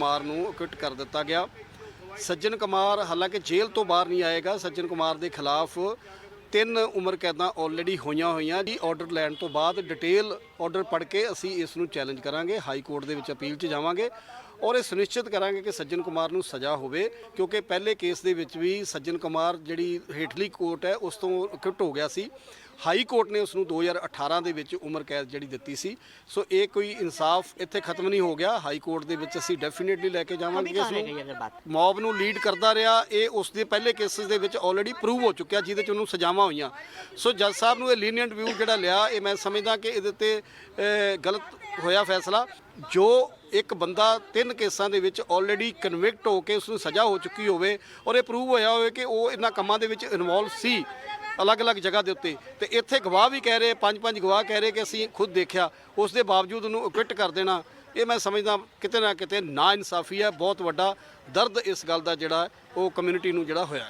ਕੁਮਾਰ ਨੂੰ ਅਕਿਟ ਕਰ ਦਿੱਤਾ ਗਿਆ। ਸੱਜਣ ਕੁਮਾਰ ਹਾਲਾਂਕਿ ਜੇਲ੍ਹ ਤੋਂ ਬਾਹਰ ਨਹੀਂ ਆਏਗਾ। ਸੱਜਣ ਕੁਮਾਰ ਦੇ ਖਿਲਾਫ ਤਿੰਨ ਉਮਰ ਕੈਦਾਂ ਆਲਰੇਡੀ ਹੋਈਆਂ ਹੋਈਆਂ ਜੀ। ਆਰਡਰ ਲੈਣ ਤੋਂ ਬਾਅਦ ਡਿਟੇਲ ਆਰਡਰ ਪੜ੍ਹ ਕੇ ਅਸੀਂ ਇਸ ਨੂੰ ਚੈਲੰਜ ਕਰਾਂਗੇ ਹਾਈ ਕੋਰਟ ਦੇ ਵਿੱਚ ਅਪੀਲ 'ਚ ਜਾਵਾਂਗੇ ਔਰ ਇਹ ਸੁਨਿਸ਼ਚਿਤ ਕਰਾਂਗੇ ਕਿ ਸੱਜਣ ਕੁਮਾਰ ਨੂੰ ਸਜ਼ਾ ਹੋਵੇ ਕਿਉਂਕਿ ਪਹਿਲੇ ਕੇਸ ਦੇ ਵਿੱਚ ਵੀ ਸੱਜਣ ਕੁਮਾਰ ਜਿਹੜੀ ਹੇਠਲੀ ਕੋਰਟ ਹੈ ਉਸ ਤੋਂ ਕਿਟ ਹੋ ਗਿਆ ਸੀ। ਹਾਈ ਕੋਰਟ ਨੇ ਉਸ ਨੂੰ 2018 ਦੇ ਵਿੱਚ ਉਮਰ ਕੈਦ ਜਿਹੜੀ ਦਿੱਤੀ ਸੀ। ਸੋ ਇਹ ਕੋਈ ਇਨਸਾਫ ਇੱਥੇ ਖਤਮ ਨਹੀਂ ਹੋ ਗਿਆ। ਹਾਈ ਕੋਰਟ ਦੇ ਵਿੱਚ ਅਸੀਂ ਡੈਫੀਨਿਟਲੀ ਲੈ ਕੇ ਜਾਵਾਂਗੇ ਇਸ ਮੌਬ ਨੂੰ ਲੀਡ ਕਰਦਾ ਰਿਹਾ। ਇਹ ਉਸ ਦੇ ਪਹਿਲੇ ਕੇਸਸ ਦੇ ਵਿੱਚ ਆਲਰੇਡੀ ਪ੍ਰੂਵ ਹੋ ਚੁੱਕਿਆ ਜਿਹਦੇ ਚ ਉਹਨੂੰ ਸਜ਼ਾਵਾਂ ਹੋਈਆਂ। ਸੋ ਜੱਜ ਸਾਹਿਬ ਨੂੰ ਇਹ ਲੀਨੀਅੰਟ ਵਿਊ ਜਿਹੜਾ ਲਿਆ, ਇਹ ਮੈਂ ਸਮਝਦਾ ਕਿ ਇਹਦੇ ਤੇ ਗਲਤ ਹੋਇਆ ਫੈਸਲਾ। ਜੋ ਇੱਕ ਬੰਦਾ ਤਿੰਨ ਕੇਸਾਂ ਦੇ ਵਿੱਚ ਆਲਰੇਡੀ ਕਨਵਿਕਟ ਹੋ ਕੇ ਉਸ ਨੂੰ ਸਜ਼ਾ ਹੋ ਚੁੱਕੀ ਹੋਵੇ ਔਰ ਇਹ ਪ੍ਰੂਵ ਹੋਇਆ ਹੋਵੇ ਕਿ ਉਹ ਇਹਨਾਂ ਕੰਮਾਂ ਦੇ ਵਿੱਚ ਇਨਵੋਲਵ ਸੀ ਅਲੱਗ-ਅਲੱਗ ਜਗ੍ਹਾ ਦੇ ਉੱਤੇ। ਤੇ ਇੱਥੇ ਗਵਾਹ ਵੀ ਕਹਿ ਰਹੇ ਪੰਜ ਪੰਜ ਗਵਾਹ ਕਹਿ ਰਹੇ ਕਿ ਅਸੀਂ ਖੁਦ ਦੇਖਿਆ, ਉਸ ਦੇ ਬਾਵਜੂਦ ਉਹਨੂੰ ਅਕਿਟ ਕਰ ਦੇਣਾ। ਇਹ ਮੈਂ ਸਮਝਦਾ ਕਿਤੇ ਨਾ ਕਿਤੇ ਨਾ ਇਨਸਾਫੀ ਹੈ, ਬਹੁਤ ਵੱਡਾ ਦਰਦ ਇਸ ਗੱਲ ਦਾ ਜਿਹੜਾ ਉਹ ਕਮਿਊਨਿਟੀ ਨੂੰ ਜਿਹੜਾ ਹੋਇਆ।